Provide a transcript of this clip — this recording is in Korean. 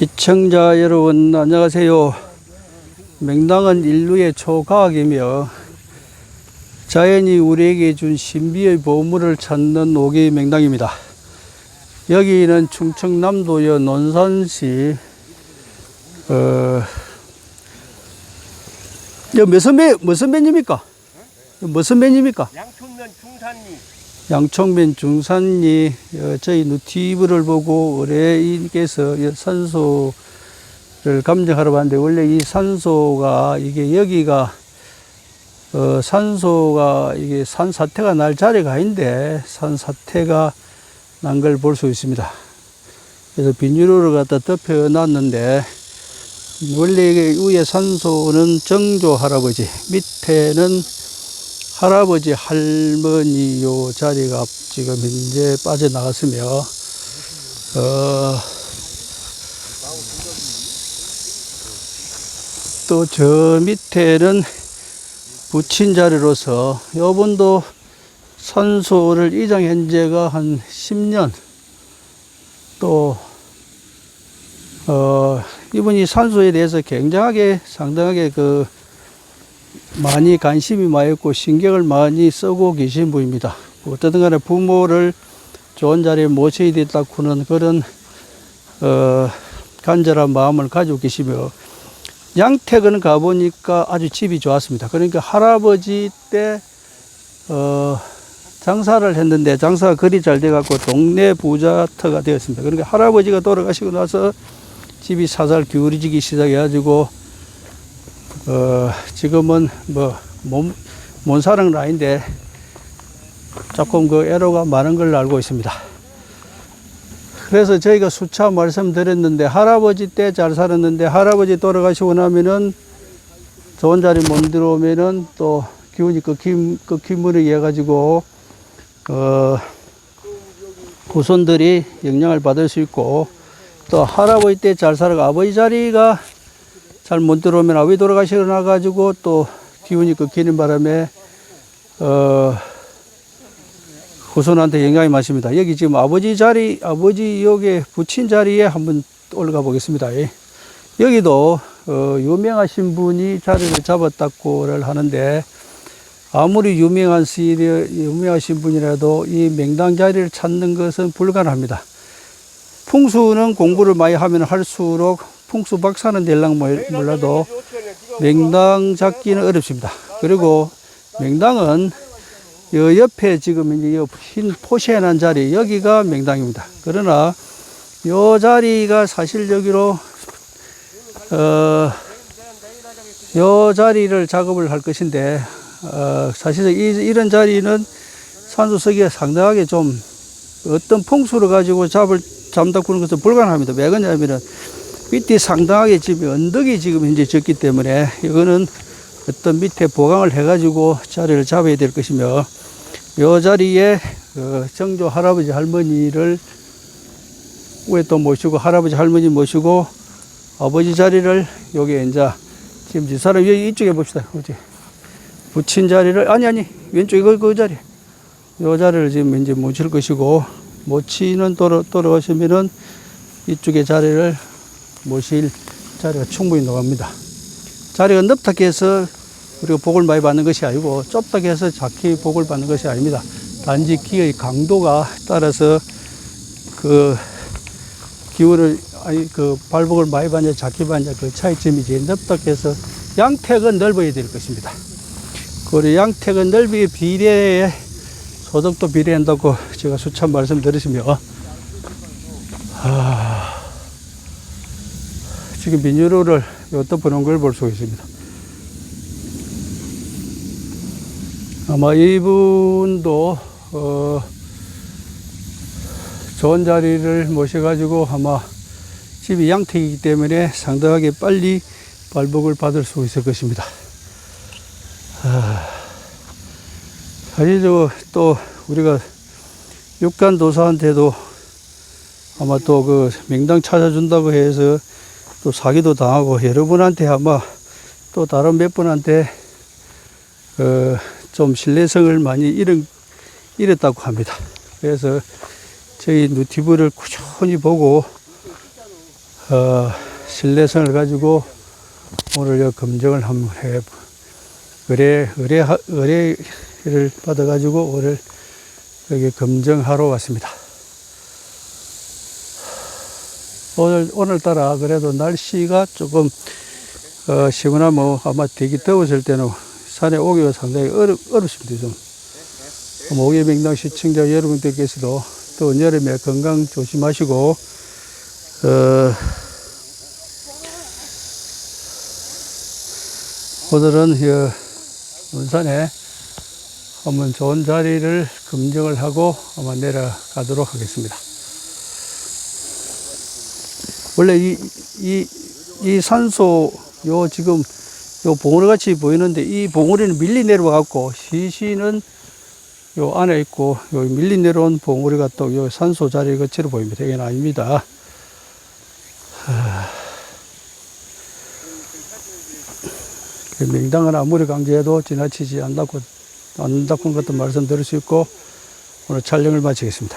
시청자 여러분 안녕하세요. 맹당은 인류의 초과학이며 자연이 우리에게 준 신비의 보물을 찾는 오기 맹당입니다. 여기는 충청남도의 논산시 어, 여 무슨 배 무슨 배입니까? 무슨 배입니까? 양촌면 중산리 양청면 중산리 어, 저희 누티브를 보고 의뢰인께서 이 산소를 감정하러 왔는데 원래 이 산소가 이게 여기가 어, 산소가 이게 산사태가 날 자리가 아닌데 산사태가 난 걸 볼 수 있습니다. 그래서 비닐로를 갖다 덮여 놨는데 원래 이게 위에 산소는 정조 할아버지 밑에는 할아버지 할머니 요 자리가 지금 현재 빠져나갔으며 어, 또 저 밑에는 붙인 자리로서 요분도 산소를 이장한 지가 한 10년. 또 어, 이분이 산소에 대해서 굉장하게 상당하게 그 많이 관심이 많았고 신경을 많이 쓰고 계신 분입니다. 어쨌든 간에 부모를 좋은 자리에 모셔야 됐다고 는 그런 어, 간절한 마음을 가지고 계시며 양택은 가보니까 아주 집이 좋았습니다. 그러니까 할아버지 때 어, 장사를 했는데 장사가 그리 잘 돼갖고 동네 부자터가 되었습니다. 그러니까 할아버지가 돌아가시고 나서 집이 사살 기울어지기 시작해가지고 어, 지금은 뭐, 몸, 몸사랑 라인데 조금 그 애로가 많은 걸로 알고 있습니다. 그래서 저희가 수차 말씀드렸는데 할아버지 때 잘 살았는데 할아버지 돌아가시고 나면은 좋은 자리 못 들어오면은 또 기운이 꺾임, 꺾임으로 인해 가지고 어, 후손들이 영향을 받을 수 있고 또 할아버지 때 잘 살아가 아버지 자리가 잘 못 들어오면 아버지 돌아가시고 나가지고 또 기운이 꺾이는 바람에 어 후손한테 영향이 많습니다. 여기 지금 아버지 자리, 아버지 여기에 붙인 자리에 한번 올라가 보겠습니다. 예. 여기도 어, 유명하신 분이 자리를 잡았다고를 하는데 아무리 유명한 시리 유명하신 분이라도 이 맹당 자리를 찾는 것은 불가능합니다. 풍수는 공부를 많이 하면 할수록 풍수 박사는 될랑 몰라도 맹당 잡기는 어렵습니다. 그리고 맹당은 여 옆에 지금 이제 여흰 포시해난 자리 여기가 맹당입니다. 그러나 요 자리가 사실 여기로 어, 요 자리를 작업을 할 것인데 어, 사실 이, 이런 자리는 쓰기가 상당하게 좀 어떤 풍수를 가지고 잡을 잠다꾸는 것은 불가능합니다. 왜 그러냐면은 밑에 상당하게 지금 언덕이 지금 현재 졌기 때문에 이거는 어떤 밑에 보강을 해가지고 자리를 잡아야 될 것이며 이 자리에 어, 정조 할아버지 할머니를 위에 또 모시고 할아버지 할머니 모시고 아버지 자리를 여기 이제 지금 이 사람 여기 이쪽에 봅시다. 어디 붙인 자리를 아니 아니 왼쪽에 그, 그 자리 이 자리를 지금 이제 모실 것이고 모치는 돌아 돌아오시면은 이쪽에 자리를 모실 자리가 충분히 나갑니다. 자리가 넓다고 해서 우리가 복을 많이 받는 것이 아니고 좁다고 해서 작게 복을 받는 것이 아닙니다. 단지 기의 강도가 따라서 그 기운을 아니 그 발복을 많이 받냐 작게 받냐 그 차이점이지 넓다고 해서 양택은 넓어야 될 것입니다. 그리고 양택은 넓이에 비례해 소득도 비례한다고 제가 수차 말씀드렸으며 아, 지금 비닐로를 엿덮어놓은 걸볼 수 있습니다. 아마 이분도 어, 좋은 자리를 모셔가지고 아마 집이 양택이기 때문에 상당하게 빨리 발복을 받을 수 있을 것입니다. 아, 사실 또 우리가 육간 도사한테도 아마 또 그 명당 찾아준다고 해서 또 사기도 당하고 여러분한테 아마 또 다른 몇 분한테 어, 좀 신뢰성을 많이 잃은, 잃었다고 합니다. 그래서 저희 누티브를 꾸준히 보고 어, 신뢰성을 가지고 오늘 여 검증을 한번 해 의뢰 의뢰 의뢰를 받아 가지고 오늘 여기 검증하러 왔습니다. 오늘 오늘따라 그래도 날씨가 조금 어, 시원하면 아마 되게 더웠을 때는 산에 오기가 상당히 어렵, 어렵습니다. 좀. 아마 오계명당 시청자 여러분들께서도 더운 여름에 건강 조심하시고 어, 오늘은 이 원산에 한번 좋은 자리를 검증을 하고 아마 내려가도록 하겠습니다. 원래 이, 이, 이 산소, 요 지금 요 봉우리 같이 보이는데 이 봉우리는 밀리 내려와 갖고 시시는 요 안에 있고 요 밀리 내려온 봉우리가 또 요 산소 자리 거치로 보입니다. 이건 아닙니다. 하... 그 명당은 아무리 강조해도 지나치지 않다고, 않는다고 것도 말씀드릴 수 있고 오늘 촬영을 마치겠습니다.